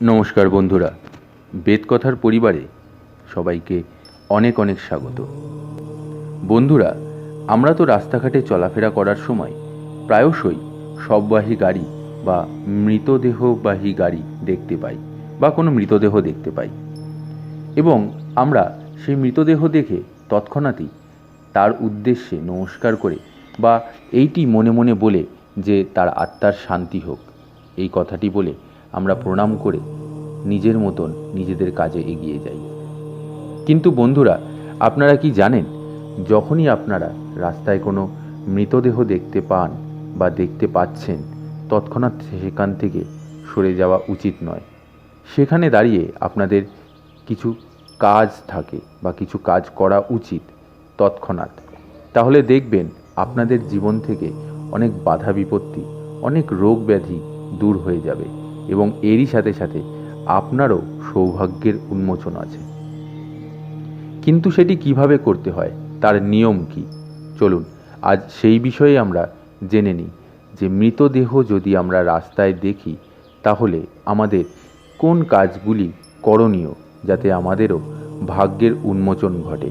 নমস্কার বন্ধুরা বেদকথার পরিবারে সবাইকে অনেক অনেক স্বাগত। বন্ধুরা, আমরা তো রাস্তাঘাটে চলাফেরা করার সময় প্রায়শই সববাহী গাড়ি বা মৃতদেহবাহী গাড়ি দেখতে পাই বা কোনো মৃতদেহ দেখতে পাই। এবং আমরা সেই মৃতদেহ দেখে তৎক্ষণাৎই তার উদ্দেশ্যে নমস্কার করে বা এইটি মনে মনে বলে যে তার আত্মার শান্তি হোক। এই কথাটি বলে আমরা প্রণাম করে নিজের মতন নিজেদের কাজে এগিয়ে যাই। কিন্তু বন্ধুরা, আপনারা কি জানেন, যখনই আপনারা রাস্তায় কোনো মৃতদেহ দেখতে পান বা দেখতে পাচ্ছেন, তৎক্ষণাৎ সেখান থেকে সরে যাওয়া উচিত নয়। সেখানে দাঁড়িয়ে আপনাদের কিছু কাজ থাকে বা কিছু কাজ করা উচিত তৎক্ষণাৎ। তাহলে দেখবেন, আপনাদের জীবন থেকে অনেক বাধা বিপত্তি, অনেক রোগ ব্যাধি দূর হয়ে যাবে। এবং এরই সাথে সাথে আপনারও সৌভাগ্যের উন্মোচন আছে। কিন্তু সেটি কীভাবে করতে হয়, তার নিয়ম কি? চলুন, আজ সেই বিষয়ে আমরা জেনে নিই যে মৃতদেহ যদি আমরা রাস্তায় দেখি, তাহলে আমাদের কোন কাজগুলি করণীয় যাতে আমাদেরও ভাগ্যের উন্মোচন ঘটে?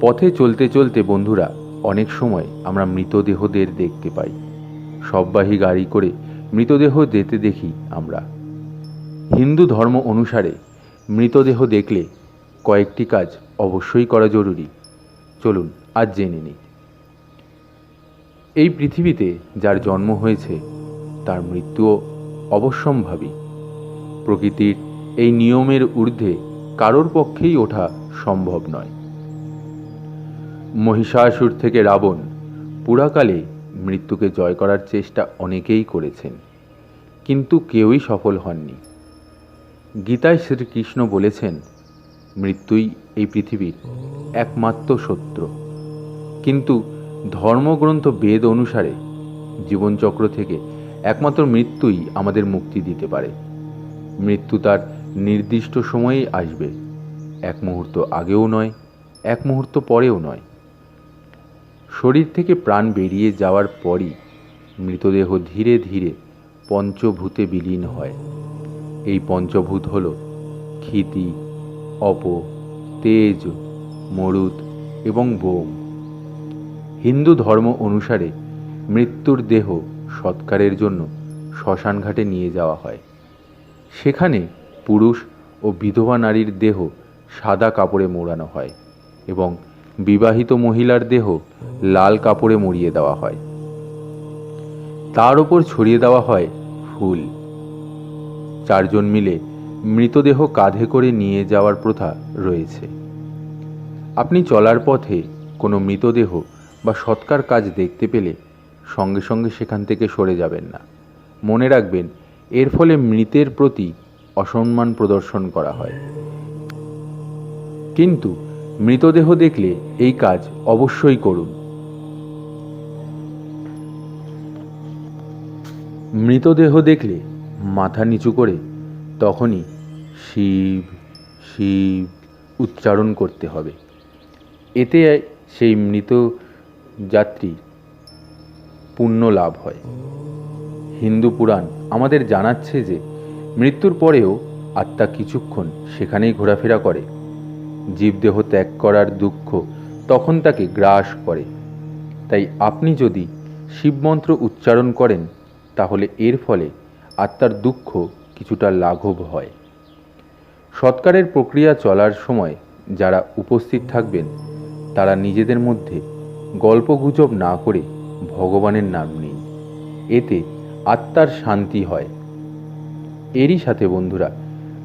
পথে চলতে চলতে বন্ধুরা, অনেক সময় আমরা মৃতদেহদের দেখতে পাই। সববাহী গাড়ি করে মৃতদেহ যেতে দেখি আমরা। হিন্দু ধর্ম অনুসারে মৃতদেহ দেখলে কয়েকটি কাজ অবশ্যই করা জরুরি। চলুন, আজ জেনে নিই। এই পৃথিবীতে যার জন্ম হয়েছে, তার মৃত্যুও অবশ্যম্ভাবী। প্রকৃতির এই নিয়মের ঊর্ধ্বে কারোর পক্ষেই ওঠা সম্ভব নয়। মহিষাসুর থেকে রাবণ পুরাকালে মৃত্যুকে জয় করার চেষ্টা অনেকেই করেছেন, কিন্তু কেউই সফল হননি। গীতায় শ্রীকৃষ্ণ বলেছেন, মৃত্যুই এই পৃথিবীর একমাত্র সত্য কিন্তু ধর্মগ্রন্থ বেদ অনুসারে জীবনচক্র থেকে একমাত্র মৃত্যুই আমাদের মুক্তি দিতে পারে। মৃত্যু তার নির্দিষ্ট সময়েই আসবে, এক মুহূর্ত আগেও নয়, এক মুহূর্ত পরেও নয়। শরীর থেকে প্রাণ বেরিয়ে যাওয়ার পরই মৃতদেহ ধীরে ধীরে পঞ্চভূতে বিলীন হয়। এই পঞ্চভূত হল ক্ষিতি, অপ, তেজ, মরুত এবং বোম। হিন্দু ধর্ম অনুসারে মৃত্যুর দেহ সৎকারের জন্য শ্মশানঘাটে নিয়ে যাওয়া হয়। সেখানে পুরুষ ও বিধবা নারীর দেহ সাদা কাপড়ে মোড়ানো হয় এবং বিবাহিত মহিলার দেহ লাল কাপড়ে মুড়িয়ে দেওয়া হয়। তার ওপর ছড়িয়ে দেওয়া হয় ফুল। চারজন মিলে মৃতদেহ কাঁধে করে নিয়ে যাওয়ার প্রথা রয়েছে। আপনি চলার পথে কোনো মৃতদেহ বা সৎকার কাজ দেখতে পেলে সঙ্গে সঙ্গে সেখান থেকে সরে যাবেন না। মনে রাখবেন, এর ফলে মৃতের প্রতি অসম্মান প্রদর্শন করা হয়। কিন্তু মৃতদেহ দেখলে এই কাজ অবশ্যই করুন। মৃতদেহ দেখলে মাথা নিচু করে তখনই শিব শিব উচ্চারণ করতে হবে। এতে সেই মৃত যাত্রী পুণ্য লাভ হয়। হিন্দু পুরাণ আমাদের জানাচ্ছে যে মৃত্যুর পরেও আত্মা কিছুক্ষণ সেখানেই ঘোরাফেরা করে। জীবদেহ ত্যাগ করার দুঃখ তখন তাকে গ্রাস করে। তাই আপনি যদি শিবমন্ত্র উচ্চারণ করেন, তাহলে এর ফলে আত্মার দুঃখ কিছুটা লাঘব হয়। সৎকারের প্রক্রিয়া চলার সময় যারা উপস্থিত থাকবেন, তারা নিজেদের মধ্যে গল্পগুজব না করে ভগবানের নাম নিন। এতে আত্মার শান্তি হয়। এরই সাথে বন্ধুরা,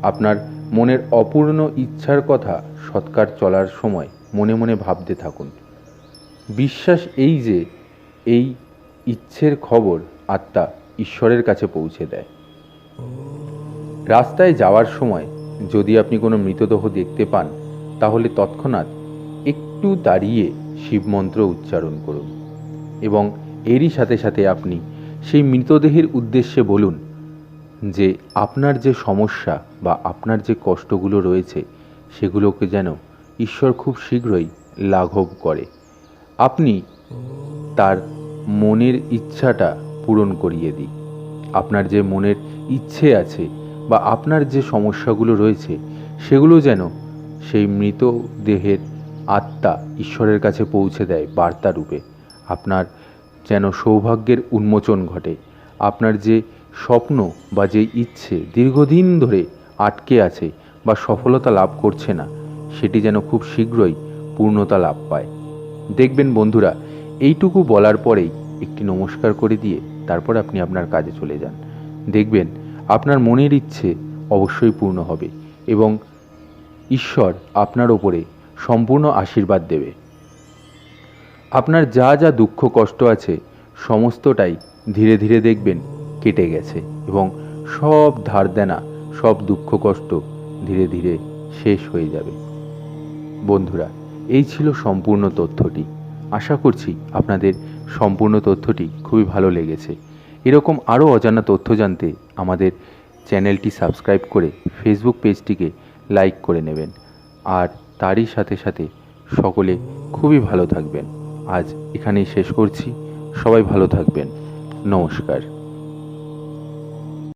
আপনার মনের অপূর্ণ ইচ্ছার কথা সৎকার চলার সময় মনে মনে ভাবতে থাকুন। বিশ্বাস এই যে, এই ইচ্ছের খবর আত্মা ঈশ্বরের কাছে পৌঁছে দেয়। রাস্তায় যাওয়ার সময় যদি আপনি কোনো মৃতদেহ দেখতে পান, তাহলে তৎক্ষণাৎ একটু দাঁড়িয়ে শিবমন্ত্র উচ্চারণ করুন এবং এরই সাথে সাথে আপনি সেই মৃতদেহের উদ্দেশ্যে বলুন যে, আপনার যে সমস্যা বা আপনার যে কষ্টগুলো রয়েছে সেগুলোকে যেন ঈশ্বর খুব শীঘ্রই লাঘব করে। আপনি তার মনের ইচ্ছাটা পূরণ করিয়ে দিই আপনার যে মনের ইচ্ছে আছে বা আপনার যে সমস্যাগুলো রয়েছে, সেগুলো যেন সেই মৃত দেহের আত্মা ঈশ্বরের কাছে পৌঁছে দেয় বার্তা রূপে আপনার যেন সৌভাগ্যের উন্মোচন ঘটে। আপনার যে স্বপ্ন বা যে ইচ্ছে দীর্ঘদিন ধরে আটকে আছে বা সফলতা লাভ করছে না, সেটি যেন খুব শীঘ্রই পূর্ণতা লাভ পায়। দেখবেন বন্ধুরা, এইটুকু বলার পরেই একটি নমস্কার করে দিয়ে তারপর আপনি আপনার কাজে চলে যান। দেখবেন আপনার মনের ইচ্ছে অবশ্যই পূর্ণ হবে এবং ঈশ্বর আপনার ওপরে সম্পূর্ণ আশীর্বাদ দেবে। আপনার যা যা দুঃখ কষ্ট আছে, সমস্তটাই ধীরে ধীরে দেখবেন কেটে গেছে এবং সব ধার দেনা, সব দুঃখ কষ্ট ধীরে ধীরে শেষ হয়ে যাবে। বন্ধুরা, এই ছিল সম্পূর্ণ তথ্যটি। আশা করছি আপনাদের সম্পূর্ণ তথ্যটি খুবই ভালো লেগেছে। এরকম আরও অজানা তথ্য জানতে আমাদের চ্যানেলটি সাবস্ক্রাইব করে ফেসবুক পেজটিকে লাইক করে নেবেন। আর তারই সাথে সাথে সকলে খুবই ভালো থাকবেন। আজ এখানেই শেষ করছি। সবাই ভালো থাকবেন। নমস্কার।